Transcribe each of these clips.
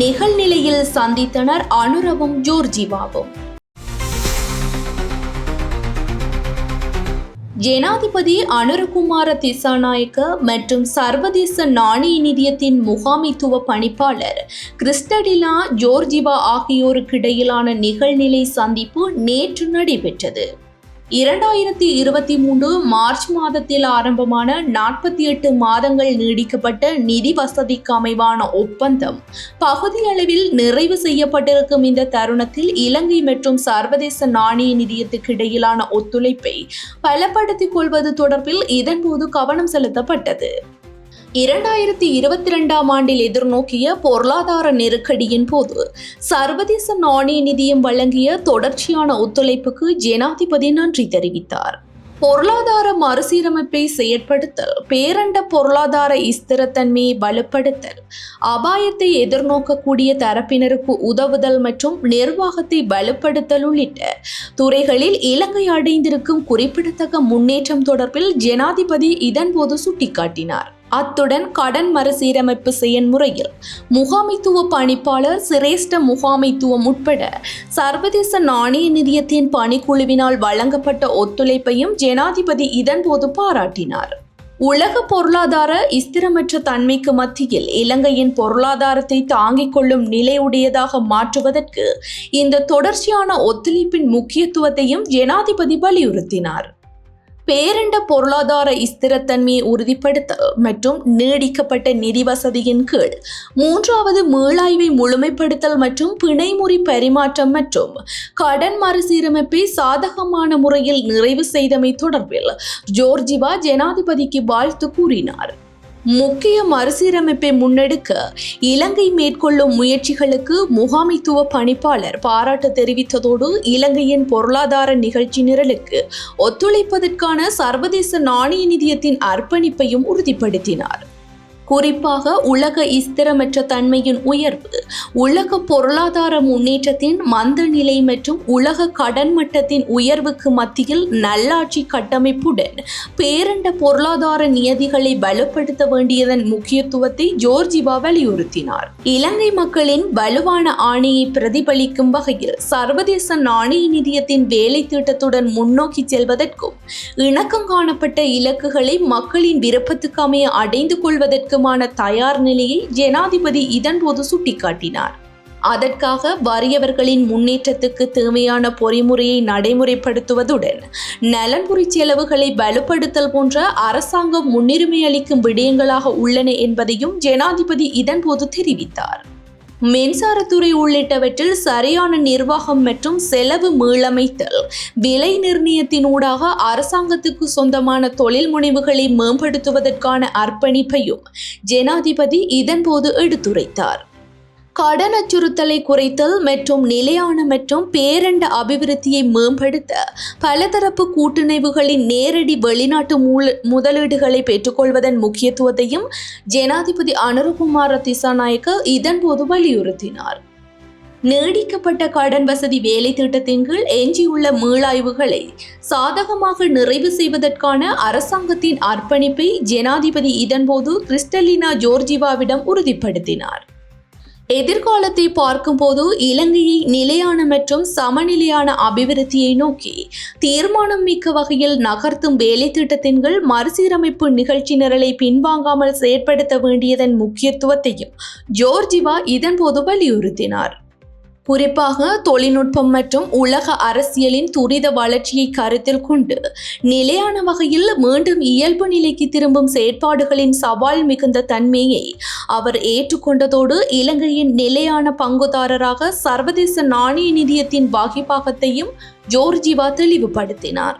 நிகழ்நிலையில் சந்தித்தனர் அனுரவும் ஜோர்ஜிவாவும். ஜனாதிபதி அனுரகுமார திசாநாயக்க மற்றும் சர்வதேச நாணய நிதியத்தின் முகாமைத்துவ பணிப்பாளர் கிறிஸ்டடிலா ஜோர்ஜிவா ஆகியோருக்கிடையிலான நிகழ்நிலை சந்திப்பு நேற்று நடைபெற்றது. இரண்டாயிரத்தி இருபத்தி மூன்று மார்ச் மாதத்தில் ஆரம்பமான நாற்பத்தி எட்டு மாதங்கள் நீடிக்கப்பட்ட நிதி வசதிக்கு அமைவான ஒப்பந்தம் பகுதியளவில் நிறைவு செய்யப்பட்டிருக்கும் இந்த தருணத்தில் இலங்கை மற்றும் சர்வதேச நாணய நிதியத்துக்கு இடையிலான ஒத்துழைப்பை பலப்படுத்திக் கொள்வது தொடர்பில் இதன்போது கவனம் செலுத்தப்பட்டது. இரண்டாயிரத்தி இருபத்தி ரெண்டாம் ஆண்டில் எதிர்நோக்கிய பொருளாதார நெருக்கடியின் போது சர்வதேச நாணய நிதியம் வழங்கிய தொடர்ச்சியான ஒத்துழைப்புக்கு ஜனாதிபதி நன்றி தெரிவித்தார். பொருளாதார மறுசீரமைப்பை செயற்படுத்தல் பேரண்ட பொருளாதார ஸ்திரத்தன்மையை வலுப்படுத்தல் அபாயத்தை எதிர்நோக்கக்கூடிய தரப்பினருக்கு உதவுதல் மற்றும் நிர்வாகத்தை வலுப்படுத்தல் உள்ளிட்ட துறைகளில் இலங்கை அடைந்திருக்கும் குறிப்பிடத்தக்க முன்னேற்றம் தொடர்பில் ஜனாதிபதி இதன்போது சுட்டிக்காட்டினார். அத்துடன் கடன் மறுசீரமைப்பு செயன்முறையில் முகாமைத்துவ பணிப்பாளர் சிரேஷ்ட முகாமைத்துவம் உட்பட சர்வதேச நாணய நிதியத்தின் பணிக்குழுவினால் வழங்கப்பட்ட ஒத்துழைப்பையும் ஜனாதிபதி இதன்போது பாராட்டினார். உலக பொருளாதார ஸ்திரமற்ற தன்மைக்கு மத்தியில் இலங்கையின் பொருளாதாரத்தை தாங்கிக் கொள்ளும் நிலையுடையதாக மாற்றுவதற்கு இந்த தொடர்ச்சியான ஒத்துழைப்பின் முக்கியத்துவத்தையும் ஜனாதிபதி வலியுறுத்தினார். பேரண்ட பொருளாதார ஸ்திரத்தன்மையை உறுதிப்படுத்த மற்றும் நீடிக்கப்பட்ட நிதி வசதியின் கீழ் மூன்றாவது மீளாய்வை முழுமைப்படுத்தல் மற்றும் பிணைமுறி பரிமாற்றம் மற்றும் கடன் மறுசீரமைப்பை சாதகமான முறையில் நிறைவு செய்தமை தொடர்பில் ஜோர்ஜிவா ஜனாதிபதிக்கு வாழ்த்து கூறினார். முக்கிய மறுசீரமைப்பை முன்னெடுக்க இலங்கை மேற்கொள்ளும் முயற்சிகளுக்கு முகாமைத்துவ பணிப்பாளர் பாராட்டு தெரிவித்ததோடு இலங்கையின் பொருளாதார நிகழ்ச்சி நிரலுக்கு ஒத்துழைப்பதற்கான சர்வதேச நாணய நிதியத்தின் அர்ப்பணிப்பையும் உறுதிப்படுத்தினார். குறிப்பாக உலக ஸ்திரமற்ற தன்மையின் உயர்வு உலக பொருளாதார முன்னேற்றத்தின் மந்த நிலை மற்றும் உலக கடன் மட்டத்தின் உயர்வுக்கு மத்தியில் நல்லாட்சி கட்டமைப்புடன் பேரண்ட பொருளாதார நியதிகளை பலப்படுத்த வேண்டியதன் முக்கியத்துவத்தை ஜோர்ஜிவா வலியுறுத்தினார். இலங்கை மக்களின் வலுவான ஆணையை பிரதிபலிக்கும் வகையில் சர்வதேச நாணய நிதியத்தின் வேலை திட்டத்துடன் முன்னோக்கி செல்வதற்கும் இணக்கம் காணப்பட்ட இலக்குகளை மக்களின் விருப்பத்துக்கு அமைய அடைந்து கொள்வதற்கு அதற்குமான தயார் நிலையை ஜனாதிபதி இதன்போது சுட்டிக்காட்டினார். அதற்காக வறியவர்களின் முன்னேற்றத்துக்கு தேவையான பொறிமுறையை நடைமுறைப்படுத்துவதுடன் நலன்புரி செலவுகளை வலுப்படுத்தல் போன்ற அரசாங்கம் முன்னுரிமை அளிக்கும் விடயங்களாக உள்ளன என்பதையும் ஜனாதிபதி இதன்போது தெரிவித்தார். மின்சாரத்துறை உள்ளிட்டவற்றில் சரியான நிர்வாகம் மற்றும் செலவு மீளமைத்தல். விலை நிர்ணயத்தினூடாக அரசாங்கத்துக்கு சொந்தமான தொழில் முனைவுகளை மேம்படுத்துவதற்கான அர்ப்பணிப்பையும் ஜனாதிபதி இதன்போது எடுத்துரைத்தார். கடன் அச்சுறுத்தலை குறைத்தல் மற்றும் நிலையான மற்றும் பேரண்ட அபிவிருத்தியை மேம்படுத்த பலதரப்பு கூட்டுணைவுகளின் நேரடி வெளிநாட்டு மூல முதலீடுகளை பெற்றுக்கொள்வதன் முக்கியத்துவத்தையும் ஜனாதிபதி அனுரகுமார திசாநாயக்க இதன்போது வலியுறுத்தினார். நீடிக்கப்பட்ட கடன் வசதி வேலை திட்டத்தின் கீழ் எஞ்சியுள்ள மீளாய்வுகளை சாதகமாக நிறைவு செய்வதற்கான அரசாங்கத்தின் அர்ப்பணிப்பை ஜனாதிபதி இதன்போது கிறிஸ்டலினா ஜோர்ஜிவாவிடம் உறுதிப்படுத்தினார். எதிர்காலத்தை பார்க்கும்போது இலங்கையை நிலையான மற்றும் சமநிலையான அபிவிருத்தியை நோக்கி தீர்மானம் மிக்க வகையில் நகர்த்தும் வேலை திட்டத்தின் கீழ் மறுசீரமைப்பு நிகழ்ச்சி நிரலை பின்வாங்காமல் செயற்படுத்த வேண்டியதன் முக்கியத்துவத்தையும் ஜோர்ஜிவா இதன்போது வலியுறுத்தினார். குறிப்பாக தொழில்நுட்பம் மற்றும் உலக அரசியலின் துரித வளர்ச்சியை கருத்தில் கொண்டு நிலையான வகையில் மீண்டும் இயல்பு நிலைக்கு திரும்பும் செயற்பாடுகளின் சவால் மிகுந்த தன்மையை அவர் ஏற்றுக்கொண்டதோடு இலங்கையின் நிலையான பங்குதாரராக சர்வதேச நாணய நிதியத்தின் வாகிபாகத்தையும் ஜோர்ஜிவா தெளிவுபடுத்தினார்.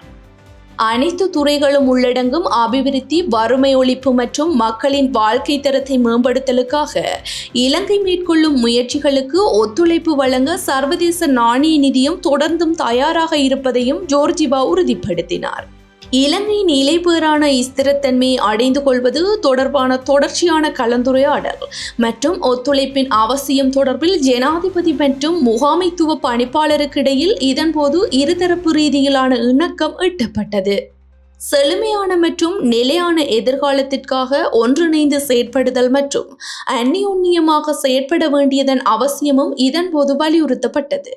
அனைத்து துறைகளும் உள்ளடங்கும் அபிவிருத்தி வறுமை ஒழிப்பு மற்றும் மக்களின் வாழ்க்கை தரத்தை மேம்படுத்தலுக்காக இலங்கை மேற்கொள்ளும் முயற்சிகளுக்கு ஒத்துழைப்பு வழங்க சர்வதேச நாணய நிதியம் தொடர்ந்தும் தயாராக இருப்பதையும் ஜோர்ஜிவா உறுதிப்படுத்தினார். இலங்கையின் இலைபேறான ஸ்திரத்தன்மையை அடைந்து கொள்வது தொடர்பான தொடர்ச்சியான கலந்துரையாடல் மற்றும் ஒத்துழைப்பின் அவசியம் தொடர்பில் ஜனாதிபதி மற்றும் முகாமைத்துவ பணிப்பாளருக்கிடையில் இதன்போது இருதரப்பு ரீதியிலான இணக்கம் எட்டப்பட்டது. செழுமையான மற்றும் நிலையான எதிர்காலத்திற்காக ஒன்றிணைந்து செயற்படுதல் மற்றும் அந்நியோன்யமாக செயற்பட வேண்டியதன் அவசியமும் இதன்போது வலியுறுத்தப்பட்டது.